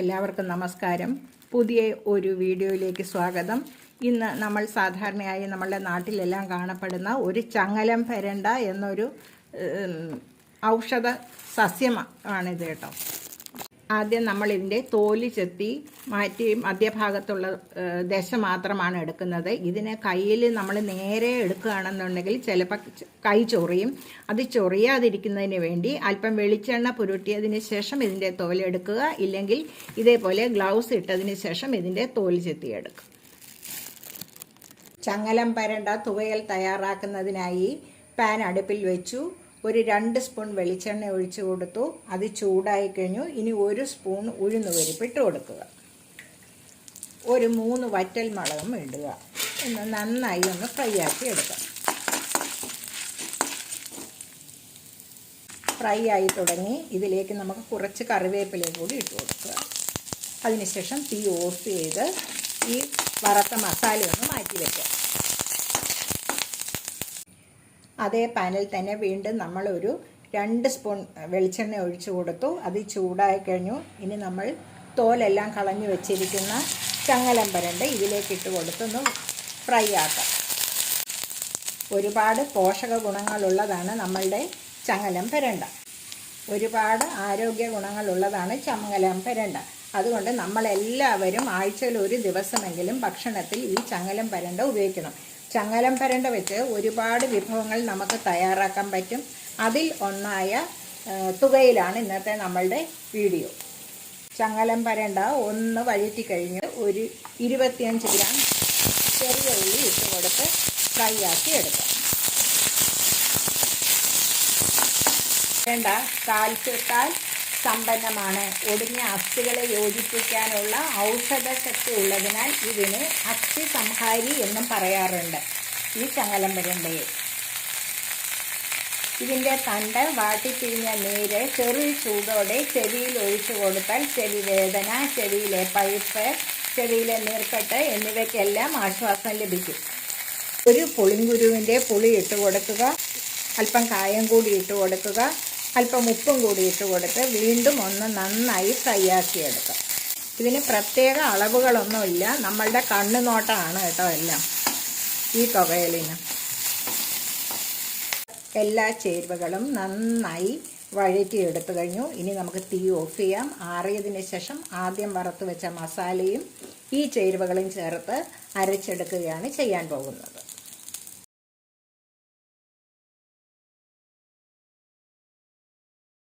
എല്ലാവർക്കും നമസ്കാരം. പുതിയ ഒരു വീഡിയോയിലേക്ക് സ്വാഗതം. ഇന്ന് നമ്മൾ സാധാരണയായി നമ്മളുടെ നാട്ടിലെല്ലാം കാണപ്പെടുന്ന ഒരു ചങ്ങലം പരണ്ട എന്നൊരു ഔഷധ ഔഷധ സസ്യമാണിത് കേട്ടോ. ആദ്യം നമ്മൾ ഇതിന്റെ തോൽ ചെത്തി മാറ്റി മധ്യഭാഗത്തുള്ള ദശ മാത്രമാണ് എടുക്കുന്നത്. ഇതിനെ കയ്യിൽ നമ്മൾ നേരെ എടുക്കുകയാണെന്നുണ്ടെങ്കിൽ ചിലപ്പോൾ കൈ ചൊറിയും. അത് ചൊറിയാതിരിക്കുന്നതിന് വേണ്ടി അല്പം വെളിച്ചെണ്ണ പുരുട്ടിയതിന് ശേഷം ഇതിന്റെ തോലെടുക്കുക ഇല്ലെങ്കിൽ ഇതേപോലെ ഗ്ലൗസ് ഇട്ടതിന് ശേഷം ഇതിന്റെ തോൽ ചെത്തിയെടുക്കുക ചങ്ങലം പരണ്ട തുവയൽ തയ്യാറാക്കുന്നതിനായി പാൻ അടുപ്പിൽ വെച്ചു. ഒരു രണ്ട് സ്പൂൺ വെളിച്ചെണ്ണ ഒഴിച്ചു കൊടുത്തു. അത് ചൂടായി കഴിഞ്ഞു. ഇനി ഒരു സ്പൂൺ ഉഴുന്ന് പരിപ്പിട്ട് കൊടുക്കുക. ഒരു മൂന്ന് വറ്റൽ മുളകും ഇടുക. ഒന്ന് നന്നായി ഒന്ന് ഫ്രൈ ആക്കി എടുക്കാം. ഫ്രൈ ആയി തുടങ്ങി. ഇതിലേക്ക് നമുക്ക് കുറച്ച് കറിവേപ്പിലയും കൂടി ഇട്ട് കൊടുക്കുക. അതിനുശേഷം തീ ഓഫ് ചെയ്ത് ഈ വറുത്ത മസാല ഒന്ന് മാറ്റി വയ്ക്കുക അതേ പാനിൽ തന്നെ വീണ്ടും നമ്മളൊരു രണ്ട് സ്പൂൺ വെളിച്ചെണ്ണ ഒഴിച്ചു കൊടുത്തു. അത് ചൂടായി കഴിഞ്ഞു. ഇനി നമ്മൾ തോലെല്ലാം കളഞ്ഞു വെച്ചിരിക്കുന്ന ചങ്ങലം പരണ്ട് ഇതിലേക്ക് ഇട്ട് കൊടുത്തൊന്ന് ഫ്രൈ ആക്കാം. ഒരുപാട് പോഷക ഗുണങ്ങളുള്ളതാണ് നമ്മളുടെ ചങ്ങലം പെരണ്ട ഒരുപാട് ആരോഗ്യ ഗുണങ്ങളുള്ളതാണ് ചങ്ങലം പെരണ്ട അതുകൊണ്ട് നമ്മളെല്ലാവരും ആഴ്ചയിൽ ഒരു ദിവസമെങ്കിലും ഭക്ഷണത്തിൽ ഈ ചങ്ങലം പരണ്ട ഉപയോഗിക്കണം. ചങ്ങലം പരണ്ട വെച്ച് ഒരുപാട് വിഭവങ്ങൾ നമുക്ക് തയ്യാറാക്കാൻ പറ്റും. അതിൽ ഒന്നായ തുകയിലാണ് ഇന്നത്തെ നമ്മളുടെ വീഡിയോ. ചങ്ങലം പരണ്ട ഒന്ന് വഴറ്റി കഴിഞ്ഞ് ഒരു ഇരുപത്തിയഞ്ച് ഗ്രാം ചെറിയ ഉള്ളി ഇട്ട് കൊടുത്ത് ഫ്രൈ ആക്കി എടുക്കാം. വേണ്ട കാൽസ്യത്താൽ സമ്പന്നമാണ് ഒടിഞ്ഞ അസ്ഥികളെ യോജിപ്പിക്കാനുള്ള ഔഷധ ശക്തി ഉള്ളതിനാൽ ഇതിന് അസ്ഥി സംഹാരി എന്നും പറയാറുണ്ട്. ഈ ചങ്ങലം വരണ്ടയെ ഇതിന്റെ തണ്ട് വാട്ടിപ്പിഴിഞ്ഞ നീര് ചെറു ചൂടോടെ ചെവിയിൽ ഒഴിച്ചു കൊടുത്താൽ ചെവി വേദന ചെവിയിലെ പഴുപ്പ് ചെവിയിലെ നീർക്കെട്ട് എന്നിവയ്ക്കെല്ലാം ആശ്വാസം ലഭിക്കും. ഒരു പുളിങ്കുരുവിന്റെ പുളി ഇട്ട് കൊടുക്കുക അല്പം കായം കൂടി ഇട്ട് കൊടുക്കുക അല്പം ഉപ്പും കൂടി ഇട്ട് കൊടുത്ത് വീണ്ടും ഒന്ന് നന്നായി ഫ്രൈ ആക്കിയെടുക്കാം ഇതിന് പ്രത്യേക അളവുകളൊന്നുമില്ല നമ്മളുടെ കണ്ണു നോട്ടമാണ് കേട്ടോ എല്ലാം. ഈ തുകയലിന്. എല്ലാ ചേരുവകളും നന്നായി വഴറ്റി എടുത്തു കഴിഞ്ഞു. ഇനി നമുക്ക് തീ ഓഫ് ചെയ്യാം. ആറിയതിന് ശേഷം ആദ്യം വറുത്ത് വെച്ച മസാലയും ഈ ചേരുവകളും ചേർത്ത് അരച്ചെടുക്കുകയാണ് ചെയ്യാൻ പോകുന്നത്.